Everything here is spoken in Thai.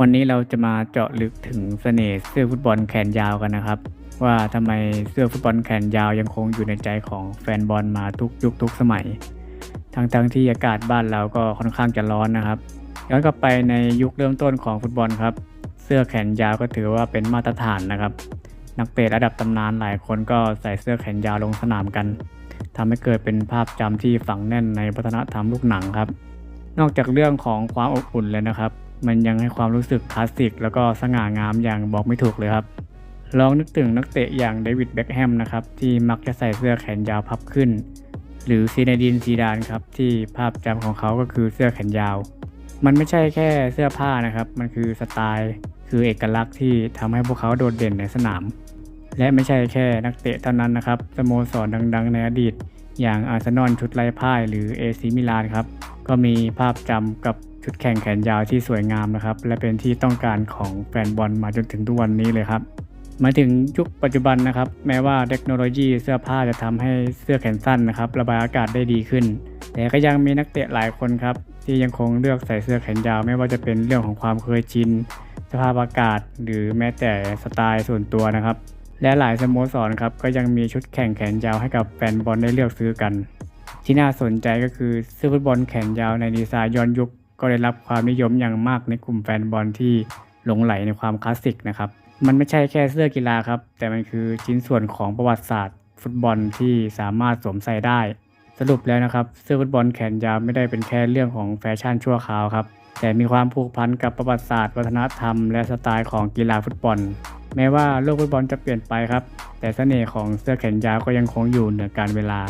วันนี้เราจะมาเจาะลึกถึงเสน่ห์เสื้อฟุตบอลแขนยาวกันนะครับ ว่าทำไมเสื้อฟุตบอลแขนยาวยังคงอยู่ในใจของแฟนบอลมาทุกยุคทุกสมัย ทั้งๆที่อากาศบ้านเราก็ค่อนข้างจะร้อนนะครับย้อนกลับไปในยุคเริ่มต้นของฟุตบอลครับ เสื้อแขนยาวก็ถือว่าเป็นมาตรฐานนะครับ นักเตะระดับตำนานหลายคนก็ใส่เสื้อแขนยาวลงสนามกันทำให้เกิดเป็นภาพจำที่ฝังแน่นในวัฒนธรรมลูกหนังครับ นอกจากเรื่องของความอบอุ่นเลยนะครับ มันยังให้ความรู้สึกคลาสสิกแล้วก็สง่างามอย่างบอกไม่ถูกเลยครับ ลองนึกถึงนักเตะอย่างเดวิดเบ็คแฮมนะครับที่มักจะใส่เสื้อแขนยาวพับขึ้น หรือซีเนดินซีดานครับที่ภาพจำของเขาก็คือเสื้อแขนยาว มันไม่ใช่แค่เสื้อผ้านะครับ มันคือสไตล์คือเอกลักษณ์ที่ทำให้พวกเขาโดดเด่นในสนาม และไม่ใช่แค่นักเตะเท่านั้นนะครับสโมสรดังๆ ในอดีต อย่างอาร์เซนอลชุดไร้พ่ายหรือเอซิมิลานครับก็มีภาพจำกับ ชุดแข่งแขนยาวที่สวยงามนะครับ และเป็นที่ต้องการของแฟนบอลมาจนถึงทุกวันนี้เลยครับมาถึงยุคปัจจุบันนะครับ แม้ว่าเทคโนโลยีเสื้อผ้าจะทำให้เสื้อแขนสั้นนะครับ ระบายอากาศได้ดีขึ้น แต่ก็ยังมีนักเตะหลายคนครับ ที่ยังคงเลือกใส่เสื้อแขนยาว ไม่ว่าจะเป็นเรื่องของความเคยชินสภาพอากาศ หรือแม้แต่สไตล์ส่วนตัวนะครับ และหลายสโมสรครับก็ยังมีชุดแข่งแขนยาวให้กับแฟนบอลได้เลือกซื้อกัน ที่น่าสนใจก็คือเสื้อฟุตบอลแขนยาวในดีไซน์ย้อนยุค ก็ได้รับความนิยมอย่างมากในกลุ่มแฟนบอลที่หลงไหลในความคลาสสิกนะครับ มันไม่ใช่แค่เสื้อกีฬาครับ แต่มันคือชิ้นส่วนของประวัติศาสตร์ ฟุตบอลที่สามารถสวมใส่ได้ สรุปแล้วนะครับ เสื้อฟุตบอลแขนยาวไม่ได้เป็นแค่เรื่องของแฟชั่นชั่วคราวครับ แต่มีความผูกพันกับประวัติศาสตร์ วัฒนธรรม และสไตล์ของกีฬาฟุตบอล แม้ว่าโลกฟุตบอลจะเปลี่ยนไปครับ แต่เสน่ห์ของเสื้อแขนยาวก็ยังคงอยู่เหนือการเวลา